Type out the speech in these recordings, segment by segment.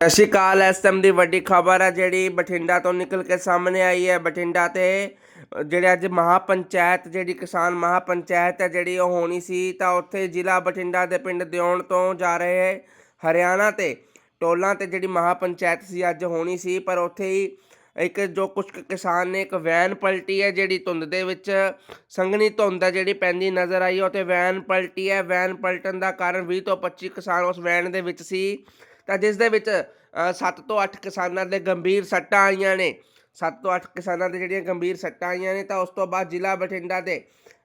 ਸਤਿ ਸ਼੍ਰੀ ਅਕਾਲ, ਇਸ ਟਾਈਮ ਦੀ ਵੱਡੀ ਖਬਰ ਹੈ ਜਿਹੜੀ ਬਠਿੰਡਾ ਤੋਂ ਨਿਕਲ ਕੇ ਸਾਹਮਣੇ ਆਈ ਹੈ। ਬਠਿੰਡਾ ਤੇ ਜਿਹੜੇ ਅੱਜ ਮਹਾਪੰਚਾਇਤ, ਜਿਹੜੀ ਕਿਸਾਨ ਮਹਾਪੰਚਾਇਤ ਹੈ, ਜਿਹੜੀ ਉਹ ਹੋਣੀ ਸੀ, ਤਾਂ ਉੱਥੇ ਜ਼ਿਲ੍ਹਾ ਬਠਿੰਡਾ ਦੇ ਪਿੰਡ ਦਿਉਣ ਤੋਂ ਜਾ ਰਹੇ ਹਰਿਆਣਾ ਤੇ। ਟੋਲਾਂ ਤੇ ਜਿਹੜੀ ਮਹਾਪੰਚਾਇਤ ਸੀ, ਅੱਜ ਹੋਣੀ ਸੀ, ਪਰ ਉੱਥੇ ਹੀ ਇੱਕ ਜੋ ਕੁਝ ਕੁ ਕਿਸਾਨ ਨੇ, ਇੱਕ ਵੈਨ ਪਲਟੀ ਹੈ, ਜਿਹੜੀ ਧੁੰਦ ਦੇ ਵਿੱਚ ਸੰਘਣੀ ਧੁੰਦ ਹੈ, ਜਿਹੜੀ ਪੈਂਦੀ ਨਜ਼ਰ ਆਈ ਉਹ ਤੇ ਵੈਨ ਪਲਟੀ ਹੈ। ਵੈਨ ਪਲਟਣ ਦਾ ਕਾਰਨ 20 ਤੋਂ 25 ਕਿਸਾਨ ਉਸ ਵੈਨ ਦੇ ਵਿੱਚ ਸੀ। ਤਾਂ ਜਿਸ ਦੇ ਵਿੱਚ 7 ਤੋਂ 8 ਕਿਸਾਨਾਂ ਦੇ ਗੰਭੀਰ ਸੱਟਾਂ ਆਈਆਂ ਨੇ। 7 ਤੋਂ 8 ਕਿਸਾਨਾਂ ਦੇ ਜਿਹੜੀਆਂ ਗੰਭੀਰ ਸੱਟਾਂ ਆਈਆਂ ਨੇ, ਤਾਂ ਉਸ ਤੋਂ ਬਾਅਦ ਜ਼ਿਲ੍ਹਾ ਬਠਿੰਡਾ ਦੇ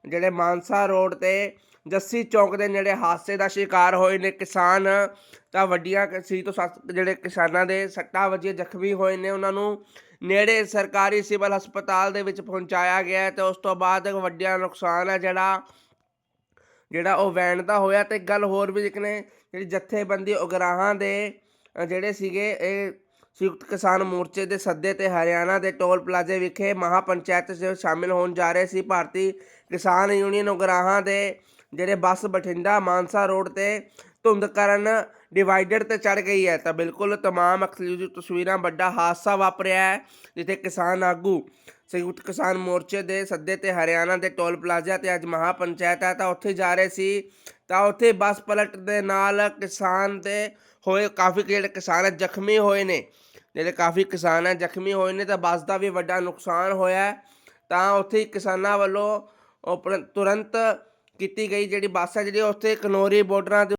ਜਿਹੜੇ ਮਾਨਸਾ ਰੋਡ ਤੇ ਜੱਸੀ ਚੌਕ ਦੇ ਨੇੜੇ ਹਾਦਸੇ ਦਾ ਸ਼ਿਕਾਰ ਹੋਏ ਨੇ ਕਿਸਾਨ। ਤਾਂ ਵੱਡੀਆਂ ਸੀ ਤੋਂ ਸੱਤ ਜਿਹੜੇ ਕਿਸਾਨਾਂ ਦੇ ਸੱਟਾਂ ਵਜੇ ਜ਼ਖਮੀ ਹੋਏ ਨੇ। ਉਹਨਾਂ ਨੂੰ ਨੇੜੇ ਸਰਕਾਰੀ ਸਿਵਲ ਹਸਪਤਾਲ ਦੇ ਵਿੱਚ ਪਹੁੰਚਾਇਆ ਗਿਆ ਹੈ ਤੇ ਉਸ ਤੋਂ ਬਾਅਦ ਵੱਡਾ ਨੁਕਸਾਨ ਹੈ ਜਿਹੜਾ ਜਿਹੜਾ ਉਹ ਵੈਨ ਦਾ ਹੋਇਆ ਤੇ ਗੱਲ ਹੋਰ ਵੀ ਇੱਕ ਜਿਹੜੀ ਜਥੇਬੰਦੀ ਉਗਰਾਹਾਂ ਦੇ ਜਿਹੜੇ ਸੀਗੇ ਇਹ ਸੰਯੁਕਤ ਕਿਸਾਨ ਮੋਰਚੇ ਦੇ ਸੱਦੇ ਤੇ ਹਰਿਆਣਾ ਦੇ ਟੋਲ ਪਲਾਜ਼ੇ ਵਿਖੇ ਮਹਾਪੰਚਾਇਤ 'ਚ ਸ਼ਾਮਿਲ ਹੋਣ ਜਾ ਰਹੇ ਸੀ ਭਾਰਤੀ ਕਿਸਾਨ ਯੂਨੀਅਨ ਉਗਰਾਹਾਂ ਦੇ, ਜਿਹੜੇ ਬੱਸ ਬਠਿੰਡਾ ਮਾਨਸਾ ਰੋਡ ਤੇ ਧੁੰਦ ਕਾਰਨ ਡਿਵਾਈਡਰ ਤੇ ਚੜ ਗਈ ਹੈ ਤਾਂ ਬਿਲਕੁਲ ਤਮਾਮ ਐਕਸਕਲੂਸਿਵ ਤਸਵੀਰਾਂ ਵੱਡਾ ਹਾਦਸਾ ਵਾਪਰਿਆ ਹੈ ਜਿੱਥੇ ਕਿਸਾਨ ਆਗੂ ਸੰਯੁਕਤ ਕਿਸਾਨ ਮੋਰਚੇ ਦੇ ਸੱਦੇ ਤੇ ਹਰਿਆਣਾ ਦੇ ਟੋਲ ਪਲਾਜ਼ਾ ਤੇ ਅੱਜ ਮਹਾਪੰਚਾਇਤ ਹੈ ਤਾਂ ਉੱਥੇ ਜਾ ਰਹੇ ਸੀ ਤਾਂ ਉੱਥੇ ਬੱਸ ਪਲਟ ਦੇ ਨਾਲ ਕਿਸਾਨ ਦੇ ਹੋਏ ਕਾਫੀ ਜਿਹੜੇ ਕਿਸਾਨ ਜ਼ਖਮੀ ਹੋਏ ਨੇ ਜਿਹੜੇ ਕਾਫੀ ਕਿਸਾਨ ਹੈ ਜ਼ਖਮੀ ਹੋਏ ਨੇ ਤਾਂ ਬੱਸ ਦਾ ਵੀ ਵੱਡਾ ਨੁਕਸਾਨ ਹੋਇਆ ਤਾਂ ਉੱਥੇ ਕਿਸਾਨਾਂ ਵੱਲੋਂ ਤੁਰੰਤ ਕੀਤੀ ਗਈ ਜਿਹੜੀ ਬੱਸ ਹੈ ਜਿਹੜੀ ਉੱਥੇ ਕਨੋਰੀ ਬਾਰਡਰਾਂ ਦੇ